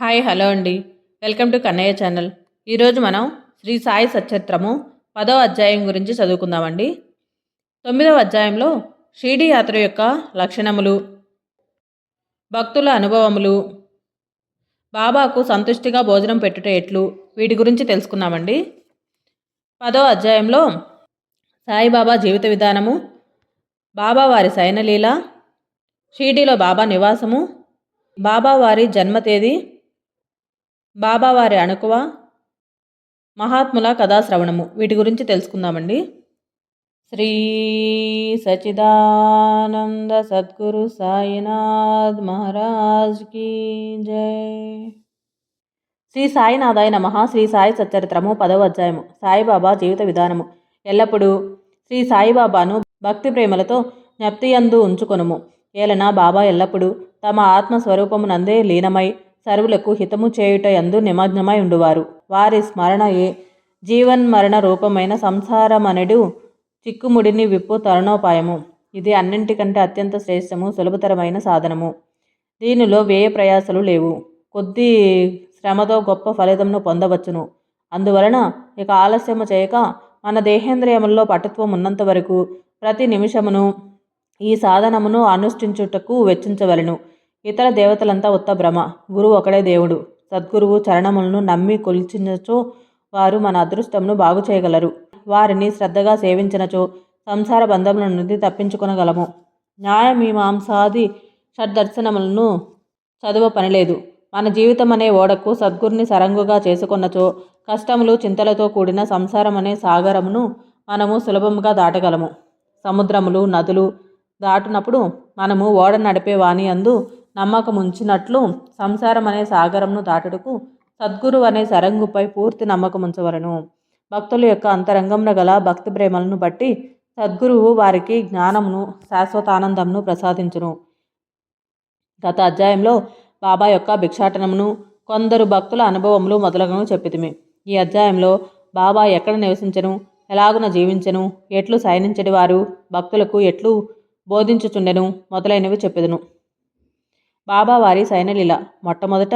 Hi hello అండి. Welcome to Kannayya channel. ఈరోజు మనం శ్రీ సాయి సచరిత్రము పదో అధ్యాయం గురించి చదువుకుందామండి. తొమ్మిదవ అధ్యాయంలో షిరిడి యాత్ర యొక్క లక్షణములు భక్తుల అనుభవములు బాబాకు సంతుష్టిగా భోజనం పెట్టుట ఎట్లు వీటి గురించి తెలుసుకున్నామండి పదో అధ్యాయంలో సాయిబాబా జీవిత విధానము బాబా వారి శయనలీల షిరిడీలో బాబా నివాసము బాబా వారి జన్మ తేదీ బాబావారి అణుకువ? మహాత్ముల కథాశ్రవణము వీటి గురించి తెలుసుకుందామండి. శ్రీ సచిదానంద సద్గురు సాయినాథ్ మహారాజ్ కీ జై. శ్రీ సాయినాథాయ నమ. శ్రీ సాయి సచ్చరిత్రము పదవ అధ్యాయము. సాయిబాబా జీవిత విధానము. ఎల్లప్పుడూ శ్రీ సాయిబాబాను భక్తి ప్రేమలతో జ్ఞప్తియందు ఉంచుకొనుము. ఏలన బాబా ఎల్లప్పుడూ తమ ఆత్మస్వరూపమునందే లీనమై సర్వులకు హితము చేయుట ఎందు నిమగ్నమై ఉండువారు. వారి స్మరణయే జీవన్మరణ రూపమైన సంసారమనడు చిక్కుముడిని విప్పు తరుణోపాయము. ఇది అన్నింటికంటే అత్యంత శ్రేష్టము సులభతరమైన సాధనము. దీనిలో వ్యయ ప్రయాసలు లేవు. కొద్ది శ్రమతో గొప్ప ఫలితంను పొందవచ్చును. అందువలన ఇక ఆలస్యము చేయక మన దేహేంద్రియముల్లో పటుత్వం ఉన్నంత వరకు ప్రతి నిమిషమును ఈ సాధనమును అనుష్ఠించుటకు వెచ్చించవలను. ఇతర దేవతలంతా ఉత్త భ్రమ. గురువు ఒకడే దేవుడు. సద్గురువు చరణములను నమ్మి కొలిచినచో వారు మన అదృష్టమును బాగు చేయగలరు. వారిని శ్రద్ధగా సేవించినచో సంసార బంధముల నుండి తప్పించుకొనగలము. న్యాయమీమాంసాది షడ్దర్శనములను చదువ పనిలేదు. మన జీవితం అనే ఓడకు సద్గురుని సరంగుగా చేసుకున్నచో కష్టములు చింతలతో కూడిన సంసారం అనే సాగరమును మనము సులభముగా దాటగలము. సముద్రములు నదులు దాటినప్పుడు మనము ఓడ నడిపే వాణి అందు నమ్మకం ఉంచినట్లు సంసారం అనే సాగరంను దాటుటకు సద్గురు అనే సరంగుపై పూర్తి నమ్మకం ఉంచవలను. భక్తుల యొక్క అంతరంగంలో గల భక్తి ప్రేమలను బట్టి సద్గురువు వారికి జ్ఞానమును శాశ్వతానందంను ప్రసాదించును. గత అధ్యాయంలో బాబా యొక్క భిక్షాటనమును కొందరు భక్తుల అనుభవములు మొదలగును చెప్పితిమి. ఈ అధ్యాయంలో బాబా ఎక్కడ నివసించను ఎలాగున జీవించను ఎట్లు సైనించడి వారు భక్తులకు ఎట్లు బోధించుచుండెను మొదలైనవి చెప్పెదను. బాబా వారి మొట్టమొదట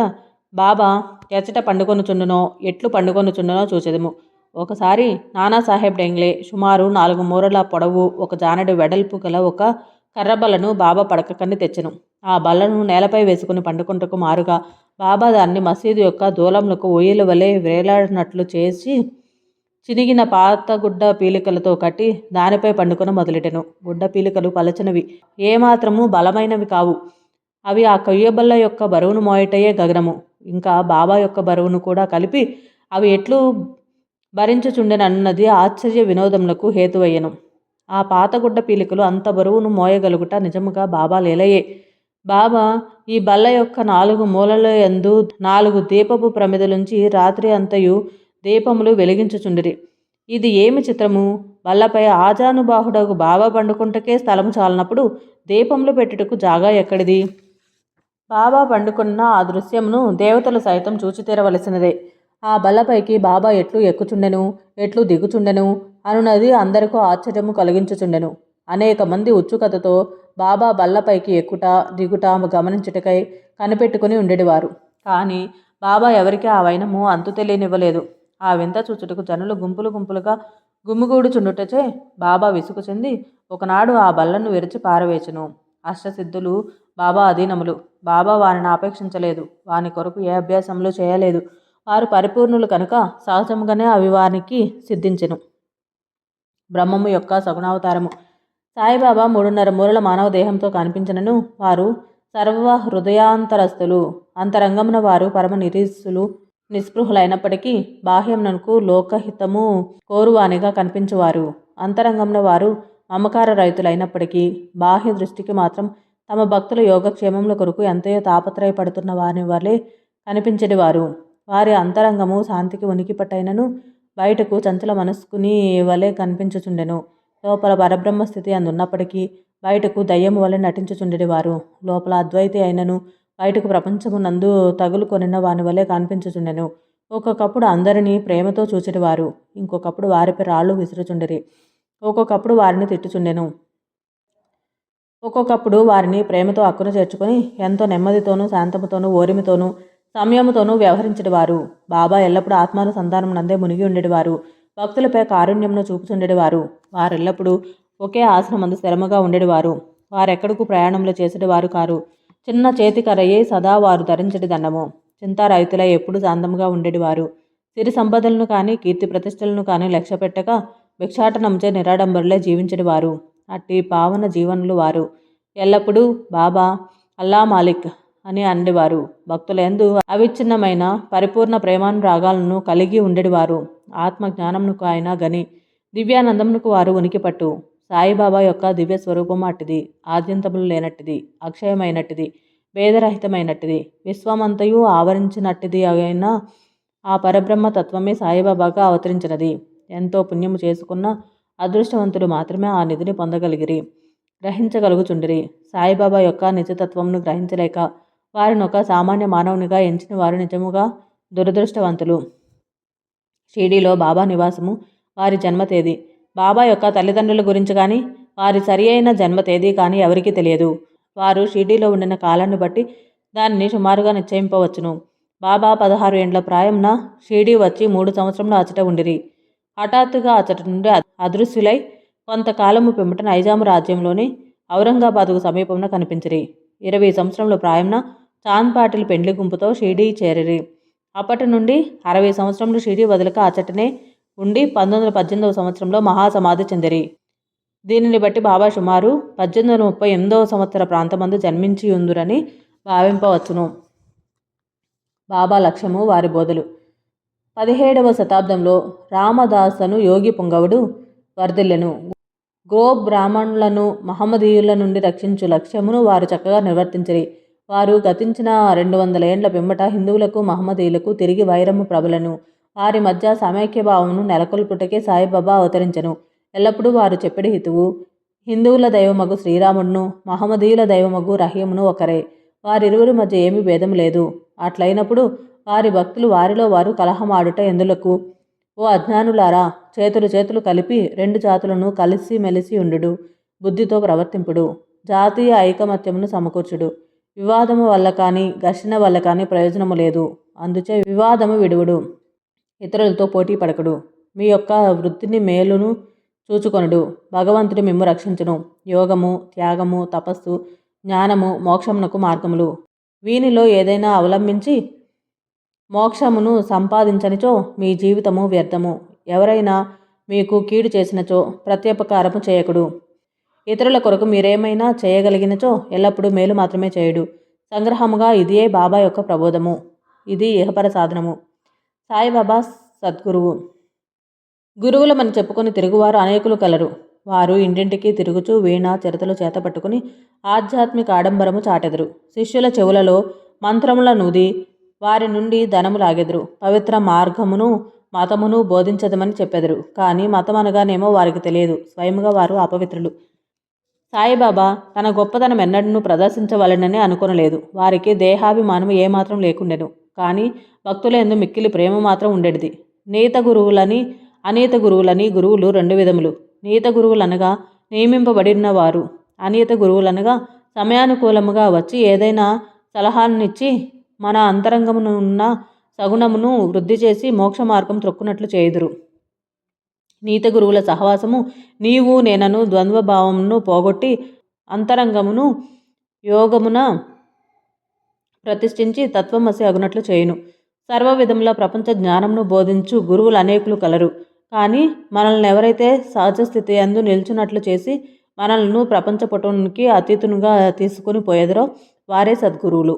బాబా ఎచ్చట పండుకొనుచుండునో ఎట్లు పండుకొనుచుండునో చూచెదము. ఒకసారి నానాసాహెబ్ డెంగ్లే సుమారు నాలుగు మూరల పొడవు ఒక జానడు వెడల్పు గల ఒక కర్రబల్లను బాబా పడకకండి తెచ్చెను. ఆ బల్లను నేలపై వేసుకుని పండుకుంటకు మారుగా బాబా దాన్ని మసీదు యొక్క దూలంలకు ఒయ్యల వలె వేలాడినట్లు చేసి చినిగిన పాత గుడ్డ పీలికలతో కట్టి దానిపై పండుకొని మొదలెటెను గుడ్డ పీలికలు పలచనవి. ఏమాత్రము బలమైనవి కావు. అవి ఆ కొయ్యబల్ల యొక్క బరువును మోయటయే గగనము. ఇంకా బాబా యొక్క బరువును కూడా కలిపి అవి ఎట్లు భరించుచుండెనన్నది ఆశ్చర్య వినోదములకు హేతువయ్యను. ఆ పాతగుడ్డ పీలికలు అంత బరువును మోయగలుగుట నిజముగా బాబా లేలయే. బాబా ఈ బల్ల యొక్క నాలుగు మూలల ఎందు నాలుగు దీపపు ప్రమిదలుంచి రాత్రి అంతయు దీపములు వెలిగించుచుండిరి. ఇది ఏమి చిత్రము? బల్లపై ఆజానుబాహుడకు బాబా పండుకుంటకే స్థలము చాలనప్పుడు దీపములు పెట్టుటకు జాగా ఎక్కడిది? బాబా పండుకున్న ఆ దృశ్యమును దేవతలు సైతం చూచి తీరవలసినదే. ఆ బల్లపైకి బాబా ఎట్లు ఎక్కుచుండెను? ఎట్లు దిగుచుండెను? అనున్నది అందరికీ ఆశ్చర్యము కలిగించుచుండెను. అనేక మంది ఉత్సుకతతో బాబా బల్లపైకి ఎక్కుట దిగుట గమనించుటకై కనిపెట్టుకుని ఉండేవారు. కానీ బాబా ఎవరికి ఆ వైనము అంతు తెలియనివ్వలేదు. ఆ వింత చూచుటకు జనులు గుంపులు గుంపులుగా గుమ్మిగూడుచుండుటచే బాబా విసుగు చెంది ఒకనాడు ఆ బల్లను విరిచి పారవేచును. అష్టసిద్ధులు బాబా అధీనములు. బాబా వారిని ఆపేక్షించలేదు. వాని కొరకు ఏ అభ్యాసములు చేయలేదు. వారు పరిపూర్ణులు కనుక సహజముగానే అవి వారికి సిద్ధించెను. బ్రహ్మము యొక్క సగుణావతారము. సాయిబాబా మూడున్నర మూరల మానవ దేహంతో కనిపించినను. వారు సర్వ హృదయాంతరస్తులు అంతరంగమున వారు పరమ నిరీసులు నిస్పృహులైనప్పటికీ బాహ్యంనకు లోకహితము కోరువానిగా కనిపించువారు. అంతరంగంలో వారు మమకార రైతులైనప్పటికీ బాహ్య దృష్టికి మాత్రం తమ భక్తుల యోగక్షేమముల కొరకు ఎంతయో తాపత్రయపడుతున్న వారిని వలె కనిపించడివారు వారి. అంతరంగము శాంతికి ఉనికి పట్టైనను బయటకు చంచల మనస్కుని వలె కనిపించుచుండెను. లోపల పరబ్రహ్మ స్థితి అందున్నప్పటికీ బయటకు దయ్యము వలె నటించుచుండెడివారు లోపల అద్వైతి అయినను బయటకు ప్రపంచమునందు తగులుకొనిన వాని వలె కనిపించుచుండెను. ఒక్కొక్కప్పుడు అందరినీ ప్రేమతో చూచెడివారు ఇంకొకప్పుడు వారిపై రాళ్ళు విసురుచుండరి. ఒక్కొక్కప్పుడు వారిని తిట్టుచుండెను. ఒక్కొక్కప్పుడు వారిని ప్రేమతో అక్కున చేర్చుకొని ఎంతో నెమ్మదితోనూ శాంతముతోనూ ఓరిమితోనూ సంయమతోనూ వ్యవహరించేవారు బాబా ఎల్లప్పుడూ ఆత్మానుసంధానం నందే మునిగి ఉండేవారు భక్తులపై కారుణ్యంను చూపుచుండేవారు వారెల్లప్పుడూ ఒకే ఆశ్రమందు స్థిరముగా ఉండేవారు వారెక్కడకు ప్రయాణంలో చేసేవారు కారు. చిన్న చేతికరయ్యే సదా వారు ధరించడి దండము చింతారహితులై ఎప్పుడు శాంతముగా ఉండేవారు సిరి సంపదలను కానీ కీర్తి ప్రతిష్టలను కానీ లక్ష్య పెట్టక భిక్షాటనంచే నిరాడంబరులే జీవించడివారు అట్టి పావన జీవనులు వారు. ఎల్లప్పుడూ బాబా అల్లా మాలిక్ అని అండేవారు భక్తులందు అవిచ్ఛిన్నమైన పరిపూర్ణ ప్రేమానురాగాలను కలిగి ఉండేవారు ఆత్మ జ్ఞానమునకు ఆయన గని దివ్యానందమునకు వారు ఉనికిపట్టు. సాయిబాబా యొక్క దివ్య స్వరూపం అట్టిది. ఆద్యంతములు లేనట్టిది. అక్షయమైనట్టిది. భేదరహితమైనట్టిది. విశ్వమంతయు ఆవరించినట్టిది అయిన ఆ పరబ్రహ్మ తత్వమే సాయిబాబాగా అవతరించినది. ఎంతో పుణ్యము చేసుకున్న అదృష్టవంతులు మాత్రమే ఆ నిధిని పొందగలిగిరి గ్రహించగలుగుచుండిరి. సాయిబాబా యొక్క నిజతత్వంను గ్రహించలేక వారిని ఒక సామాన్య మానవునిగా ఎంచిన వారు నిజముగా దురదృష్టవంతులు. షిరిడీలో బాబా నివాసము వారి జన్మ తేదీ. బాబా యొక్క తల్లిదండ్రుల గురించి కానీ వారి సరి అయిన జన్మ తేదీ కానీ ఎవరికీ తెలియదు. వారు షిరిడీలో ఉండిన కాలాన్ని బట్టి దానిని సుమారుగా నిశ్చయింపవచ్చును. బాబా పదహారు ఏండ్ల ప్రాయంన షిరిడీ వచ్చి మూడు సంవత్సరంలో అచట ఉండిరి. హఠాత్తుగా అతడి నుండి అదృశ్యులై కొంతకాలము పిమ్మట నైజాము రాజ్యంలోని ఔరంగాబాదుకు సమీపంలో కనిపించిరి. ఇరవై సంవత్సరంలో ప్రాయంన చాంద్ పాటిల్ పెండ్లి గుంపుతో షిడీ చేరిరి. అప్పటి నుండి అరవై సంవత్సరంలో షిడీ వదలక అచటనే ఉండి పంతొమ్మిది వందల పద్దెనిమిదవ సంవత్సరంలో మహాసమాధి చెందిరి. దీనిని బట్టి బాబా సుమారు పద్దెనిమిది వందల ముప్పై ఎనిమిదవ సంవత్సర ప్రాంతమందు జన్మించి ఉందురని భావింపవచ్చును. బాబా లక్ష్యము వారి బోధలు. పదిహేడవ శతాబ్దంలో రామదాసను యోగి పుంగవుడు వర్ధిల్లెను గో బ్రాహ్మణులను మహమ్మదీయుల నుండి రక్షించు లక్ష్యమును వారు చక్కగా నిర్వర్తించరి. వారు గతించిన రెండు వందల ఏండ్ల పిమ్మట హిందువులకు మహమ్మదీయులకు తిరిగి వైరము ప్రబలను వారి మధ్య సమైక్య భావమును నెలకొల్పుటకే సాయిబాబా అవతరించెను. ఎల్లప్పుడూ వారు చెప్పిడి హితువు. హిందువుల దైవమగు శ్రీరాముడును మహమ్మదీయుల దైవమగు రహీమును ఒకరే. వారిరువురి మధ్య ఏమీ భేదం లేదు. అట్లయినప్పుడు వారి భక్తులు వారిలో వారు కలహమాడుట ఎందులకు? ఓ అజ్ఞానులారా చేతులు చేతులు కలిపి రెండు జాతులను కలిసి మెలిసి ఉండుడు బుద్ధితో ప్రవర్తింపుడు. జాతీయ ఐకమత్యమును సమకూర్చుడు. వివాదము వల్ల కానీ ఘర్షణ వల్ల కానీ ప్రయోజనము లేదు. అందుచే వివాదము విడువుడు. ఇతరులతో పోటీ పడకడు. మీ యొక్క వృత్తిని మేలును చూచుకొనుడు. భగవంతుడు మిమ్ము రక్షించును. యోగము త్యాగము తపస్సు జ్ఞానము మోక్షమునకు మార్గములు. వీనిలో ఏదైనా అవలంబించి మోక్షమును సంపాదించనిచో మీ జీవితము వ్యర్థము. ఎవరైనా మీకు కీడు చేసినచో ప్రత్యుపకారము చేయకుడు. ఇతరుల కొరకు మీరేమైనా చేయగలిగినచో ఎల్లప్పుడూ మేలు మాత్రమే చేయుడు. సంగ్రహముగా ఇదియే బాబా యొక్క ప్రబోధము. ఇది ఇహపర సాధనము. సాయిబాబా సద్గురువు. గురువులమని చెప్పుకొని తిరుగువారు అనేకులు కలరు. వారు ఇంటింటికి తిరుగుచూ వీణ చిరతలు చేత పట్టుకుని ఆధ్యాత్మిక ఆడంబరము చాటెదరు. శిష్యుల చెవులలో మంత్రముల నూది వారి నుండి ధనము లాగెదరు. పవిత్ర మార్గమును మతమును బోధించదమని చెప్పెదరు. కానీ మతం అనగానేమో వారికి తెలియదు. స్వయముగా వారు అపవిత్రులు. సాయిబాబా తన గొప్పతనం ఎన్నడను ప్రదర్శించవలనని అనుకొనలేదు. వారికి దేహాభిమానం ఏమాత్రం లేకుండెను. కానీ భక్తుల ఎందు మిక్కిలి ప్రేమ మాత్రం ఉండేది నీత గురువులని అనీత గురువులని గురువులు రెండు విధములు. నీత గురువులనగా నియమింపబడిన వారు అనీత గురువులనగా సమయానుకూలముగా వచ్చి ఏదైనా సలహాలనిచ్చి మన అంతరంగమును ఉన్న సగుణమును వృద్ధి చేసి మోక్ష మార్గం త్రొక్కునట్లు చేయుదురు. నీత గురువుల సహవాసము నీవు నేనను ద్వంద్వభావమును పోగొట్టి అంతరంగమును యోగమున ప్రతిష్ఠించి తత్వమసి అగునట్లు చేయును. సర్వ విధముల ప్రపంచ జ్ఞానమును బోధించు గురువులు అనేకులు కలరు. కానీ మనల్ని ఎవరైతే సహజ స్థితి అందు నిల్చున్నట్లు చేసి మనల్ని ప్రపంచ పటునికి అతీతునుగా తీసుకుని పోయేదరో వారే సద్గురువులు.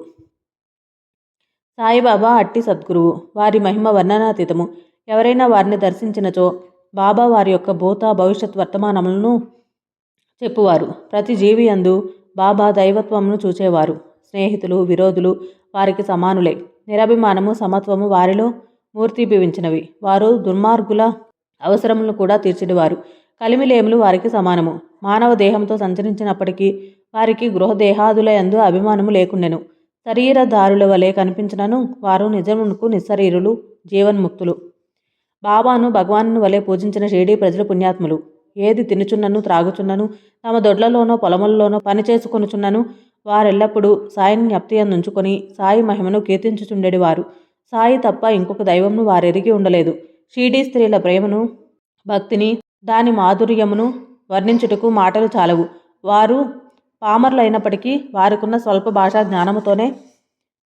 సాయిబాబా అట్టి సద్గురువు. వారి మహిమ వర్ణనాతీతము. ఎవరైనా వారిని దర్శించినచో బాబా వారి యొక్క భూత భవిష్యత్ వర్తమానములను చెప్పువారు. ప్రతి జీవి అందు బాబా దైవత్వమును చూచేవారు. స్నేహితులు విరోధులు వారికి సమానులే. నిరభిమానము సమత్వము వారిలో మూర్తిభవించినవి వారు దుర్మార్గుల అవసరములను కూడా తీర్చిడివారు కలిమిలేములు వారికి సమానము. మానవ దేహంతో సంచరించినప్పటికీ వారికి గృహదేహాదుల యందు అభిమానము లేకుండెను. శరీరదారుల వలె కనిపించినను. వారు నిజమునకు నిస్సరీరులు జీవన్ముక్తులు. బాబాను భగవాను వలె పూజించిన షిరిడీ ప్రజలు పుణ్యాత్ములు. ఏది తినుచున్నను త్రాగుచున్నను తమ దొడ్లలోనో పొలములలోనో పని చేసుకొనుచున్నను వారెల్లప్పుడూ సాయిని జ్ఞప్తియందుంచుకొని సాయి మహిమను కీర్తించుచుండెడివారు. సాయి తప్ప ఇంకొక దైవంను వారెరిగి ఉండలేదు. షీడీ స్త్రీల ప్రేమను భక్తిని దాని మాధుర్యమును వర్ణించుటకు మాటలు చాలవు. వారు పామరులైనప్పటికీ వారికున్న స్వల్ప భాషా జ్ఞానముతోనే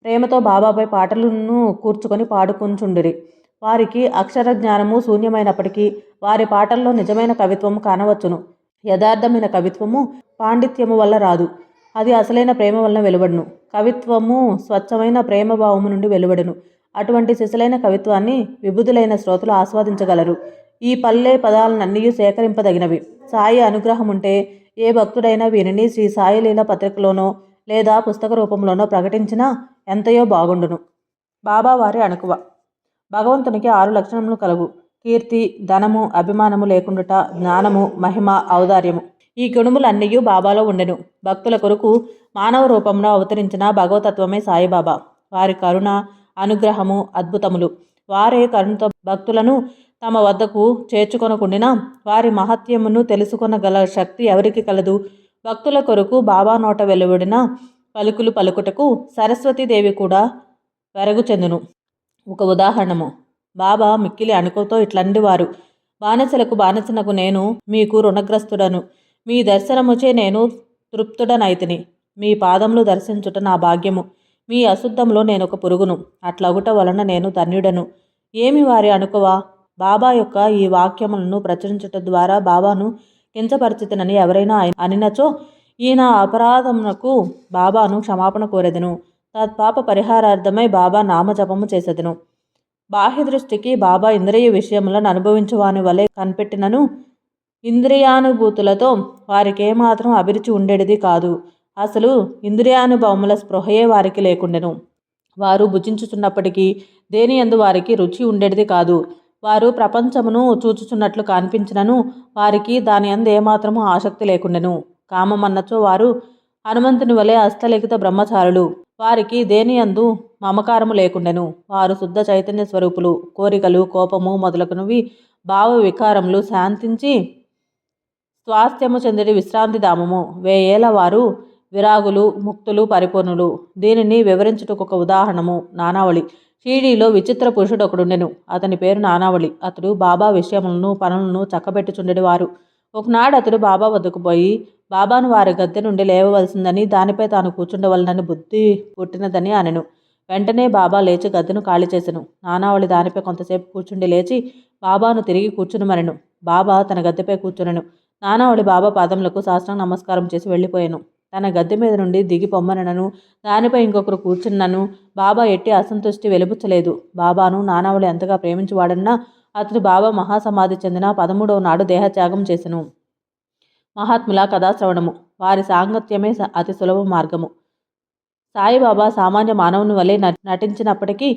ప్రేమతో బాబాపై పాటలను కూర్చుకొని పాడుకుంచుండిరి. వారికి అక్షర జ్ఞానము శూన్యమైనప్పటికీ వారి పాటల్లో నిజమైన కవిత్వము కానవచ్చును. యథార్థమైన కవిత్వము పాండిత్యము వల్ల రాదు. అది అసలైన ప్రేమ వలన వెలువడును. కవిత్వము స్వచ్ఛమైన ప్రేమభావము నుండి వెలువడును. అటువంటి శిశులైన కవిత్వాన్ని విభుదులైన శ్రోతలు ఆస్వాదించగలరు. ఈ పల్లె పదాలన్నీ సేకరింపదగినవి. సాయి అనుగ్రహం ఉంటే ఏ భక్తుడైనా వీరిని శ్రీ సాయిలీల పత్రికలోనో లేదా పుస్తక రూపంలోనో ప్రకటించినా ఎంతయో బాగుండును. బాబా వారి అణకువ. భగవంతునికి ఆరు లక్షణములు కలవు కీర్తి ధనము అభిమానము లేకుండుట జ్ఞానము మహిమ ఔదార్యము. ఈ గుణములన్నీ బాబాలో ఉండెను. భక్తుల కొరకు మానవ రూపంలో అవతరించిన భగవతత్వమే సాయిబాబా. వారి కరుణ అనుగ్రహము అద్భుతములు. వారే కరుణతో భక్తులను తమ వద్దకు చేర్చుకొనకుండినా వారి మహత్యమును తెలుసుకొనగల శక్తి ఎవరికి కలదు? భక్తుల కొరకు బాబా నోట వెలువడిన పలుకులు పలుకుటకు సరస్వతీదేవి కూడా వెరగు చెందును ఒక ఉదాహరణము. బాబా మిక్కిలి అణుకుతో ఇట్లండి వారు బానిసలకు బానిసనకు నేను మీకు రుణగ్రస్తుడను. మీ దర్శనముచే నేను తృప్తుడనైతిని. మీ పాదములు దర్శించుట నా భాగ్యము. మీ అశుద్ధంలో నేను ఒక పురుగును. అట్లగుట వలన నేను ధన్యుడను. ఏమి వారి అనుకువా బాబా యొక్క ఈ వాక్యములను ప్రచురించుట ద్వారా బాబాను కించపరిచితనని ఎవరైనా అనినచో ఈయన అపరాధమునకు బాబాను క్షమాపణ కోరెదను. తత్పాప పరిహారార్థమై బాబా నామజపము చేసేదను. బాహ్య దృష్టికి బాబా ఇంద్రియ విషయములను అనుభవించువాని వలె కనిపెట్టినను. ఇంద్రియానుభూతులతో వారికేమాత్రం అభిరుచి ఉండేది కాదు. అసలు ఇంద్రియానుభవముల స్పృహయే వారికి లేకుండెను. వారు భుజించుచున్నప్పటికీ దేని ఎందు వారికి రుచి ఉండేది కాదు. వారు ప్రపంచమును చూచుచున్నట్లు కనిపించినను. వారికి దాని అందు ఏమాత్రము ఆసక్తి లేకుండెను. కామమన్నచో వారు హనుమంతుని వలె హస్తలిఖిత బ్రహ్మచారులు. వారికి దేని అందు మమకారము లేకుండెను. వారు శుద్ధ చైతన్య స్వరూపులు. కోరికలు కోపము మొదలగునవి భావ వికారములు శాంతించి స్వాస్థ్యము చెందిన విశ్రాంతి ధామము. వేయేల వారు విరాగులు ముక్తులు పరిపూర్ణులు. దీనిని వివరించుటకు ఒక ఉదాహరణము. నానావళి. షీడీలో విచిత్ర పురుషుడు ఒకడుండెను. అతని పేరు నానావళి. అతడు బాబా విషయములను పనులను చక్కబెట్టుచుండేవారు ఒకనాడు అతడు బాబా వద్దకు పోయి బాబాను వారి గద్దె నుండి లేవవలసిందని దానిపై తాను కూర్చుండవలనని బుద్ధి పుట్టినదని అనెను. వెంటనే బాబా లేచి గద్దెను ఖాళీ చేసెను. నానావళి దానిపై కొంతసేపు కూర్చుండి లేచి బాబాను తిరిగి కూర్చునుమనెను. బాబా తన గద్దెపై కూర్చునెను. నానావళి బాబా పాదములకు శాస్త్రం నమస్కారం చేసి వెళ్ళిపోయాను. తన గద్దె మీద నుండి దిగి పొమ్మనను దానిపై ఇంకొకరు కూర్చున్నను. బాబా ఎట్టి అసంతృష్టి వెలుపుచ్చలేదు బాబాను నానావళి ఎంతగా ప్రేమించువాడన్నా అతడు బాబా మహాసమాధి చెందిన పదమూడవ నాడు దేహత్యాగం చేసెను. మహాత్ముల కథాశ్రవణము. వారి సాంగత్యమే అతి సులభ మార్గము. సాయిబాబా సామాన్య మానవుని వలె నటించినప్పటికీ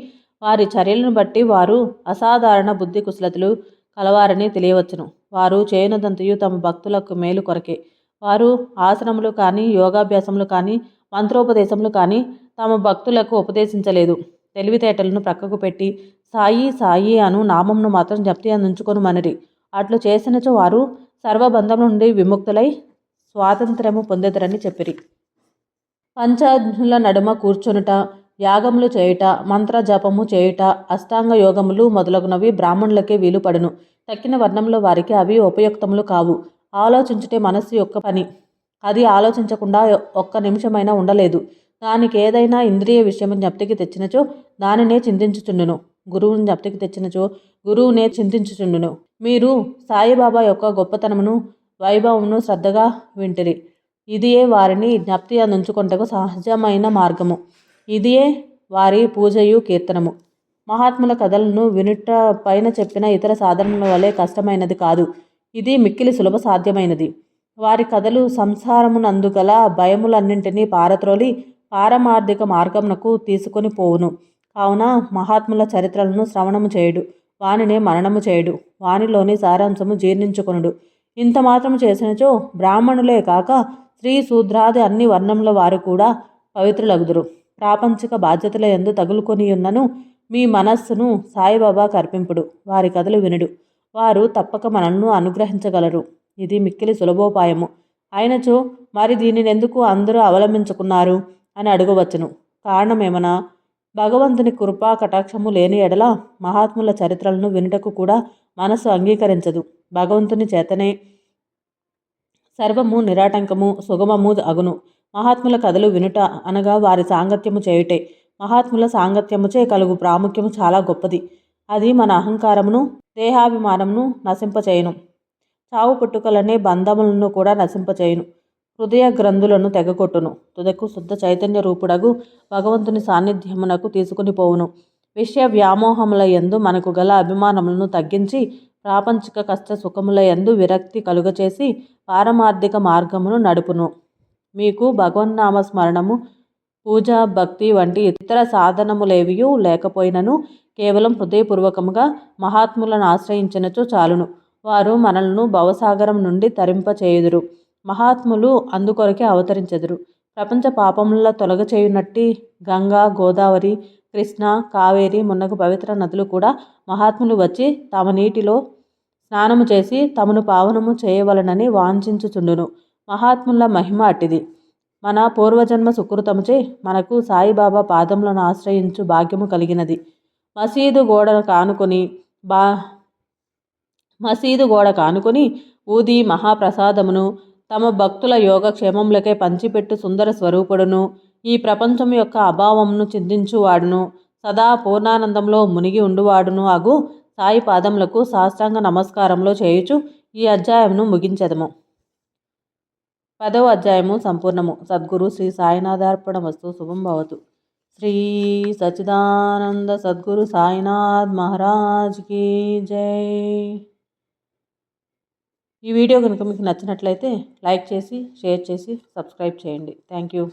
వారి చర్యలను బట్టి వారు అసాధారణ బుద్ధి కుశలతలు కలవారని తెలియవచ్చును. వారు చేయనదంతయు తమ భక్తులకు మేలు కొరకే. వారు ఆసనములు కానీ యోగాభ్యాసములు కానీ మంత్రోపదేశములు కానీ తమ భక్తులకు ఉపదేశించలేదు. తెలివితేటలను ప్రక్కకు పెట్టి సాయి సాయి అను నామంను మాత్రం జప్తి అందించుకొని మనరి. అట్లు చేసినచో వారు సర్వబంధం నుండి విముక్తులై స్వాతంత్ర్యము పొందెదరని చెప్పిరి. పంచాగ్నుల నడుమ కూర్చునుట యాగములు చేయుట మంత్ర జపము చేయుట అష్టాంగ యోగములు మొదలగునవి బ్రాహ్మణులకే వీలుపడును. తక్కిన వర్ణంలో వారికి అవి ఉపయుక్తములు కావు. ఆలోచించుటే మనస్సు యొక్క పని. అది ఆలోచించకుండా ఒక్క నిమిషమైనా ఉండలేదు. దానికి ఏదైనా ఇంద్రియ విషయం జ్ఞప్తికి తెచ్చినచో దానినే చింతించుచుండును. గురువుని జ్ఞప్తికి తెచ్చినచో గురువునే చింతించుచుండును. మీరు సాయిబాబా యొక్క గొప్పతనమును వైభవమును శ్రద్ధగా వింటిరి. ఇదియే వారిని జ్ఞప్తి అందించుకుంటకు సహజమైన మార్గము. ఇదియే వారి పూజయు కీర్తనము. మహాత్ముల కథలను వినుట పైన చెప్పిన ఇతర సాధనల వలె కష్టమైనది కాదు. ఇది మిక్కిలి సులభ సాధ్యమైనది. వారి కథలు సంసారమునందుగల భయములన్నింటినీ పారత్రోలి పారమార్థిక మార్గమునకు తీసుకొని పోవును. కావున మహాత్ముల చరిత్రలను శ్రవణము చేయుడు. వానినే మరణము చేయుడు. వానిలోని సారాంశము జీర్ణించుకొనుడు. ఇంత మాత్రము చేసినచో బ్రాహ్మణులే కాక స్త్రీ శూద్రాది అన్ని వర్ణముల వారు కూడా పవిత్రులగుదురు. ప్రాపంచిక బాధ్యతల ఎందు తగులుకొని ఉన్నను మీ మనస్సును సాయిబాబా కర్పింపుడు. వారి కథలు వినుడు. వారు తప్పక మనల్ని అనుగ్రహించగలరు. ఇది మిక్కిలి సులభోపాయము. అయినచో మరి దీనిని ఎందుకు అందరూ అవలంబించుకున్నారు అని అడగవచ్చును. కారణమేమనా? భగవంతుని కృపా కటాక్షము లేని ఎడల మహాత్ముల చరిత్రలను వినుటకు కూడా మనస్సు అంగీకరించదు. భగవంతుని చేతనే సర్వము నిరాటంకము సుగమము అగును. మహాత్ముల కథలు వినుట అనగా వారి సాంగత్యము చేయుటే. మహాత్ముల సాంగత్యముచే కలుగు ప్రాముఖ్యము చాలా గొప్పది. అది మన అహంకారమును దేహాభిమానంను నశింపచేయును. చావు పుట్టుకలనే బంధములను కూడా నశింపచేయును. హృదయ గ్రంథులను తెగకొట్టును. తుదకు శుద్ధ చైతన్య రూపుడగు భగవంతుని సాన్నిధ్యమునకు తీసుకుని పోవును. విషయ వ్యామోహముల ఎందు మనకు గల అభిమానములను తగ్గించి ప్రాపంచిక కష్ట సుఖముల ఎందు విరక్తి కలుగచేసి పారమార్థిక మార్గమును నడుపును. మీకు భగవన్నామ స్మరణము పూజ భక్తి వంటి ఇతర సాధనములేవియూ లేకపోయినను కేవలం హృదయపూర్వకముగా మహాత్ములను ఆశ్రయించినచో చాలును. వారు మనలను భవసాగరం నుండి తరింపచేయుదురు. మహాత్ములు అందుకొరకే అవతరించెదరు. ప్రపంచ పాపముల తొలగచేయునట్టి గంగా గోదావరి కృష్ణ కావేరి మున్నగు పవిత్ర నదులు కూడా మహాత్ములు వచ్చి తమ నీటిలో స్నానము చేసి తమను పావనము చేయవలనని వాంఛించుచుండును. మహాత్ముల మహిమ అట్టిది మన పూర్వజన్మ సుకృతముచే మనకు సాయిబాబా పాదములను ఆశ్రయించు భాగ్యము కలిగినది. మసీదు గోడ కానుకొని బా మసీదు గోడ కానుకొని ఊది మహాప్రసాదమును తమ భక్తుల యోగక్షేమములకే పంచిపెట్టు సుందర స్వరూపుడును ఈ ప్రపంచం యొక్క అభావమును చిందించువాడును సదా పూర్ణానందంలో మునిగి ఉండువాడును అగు సాయి పాదములకు సాష్టాంగ నమస్కారంలో చేయుచు ఈ అధ్యాయమును ముగించదము. పదవ అధ్యాయము సంపూర్ణము. సద్గురు శ్రీ సాయినాథార్పణ వస్తు శుభం భవతు. శ్రీ సచిదానంద సద్గురు సాయినాథ్ మహారాజ్ కీ జై. ఈ వీడియో కనుక మీకు నచ్చినట్లయితే లైక్ చేసి షేర్ చేసి సబ్స్క్రైబ్ చేయండి. Thank you.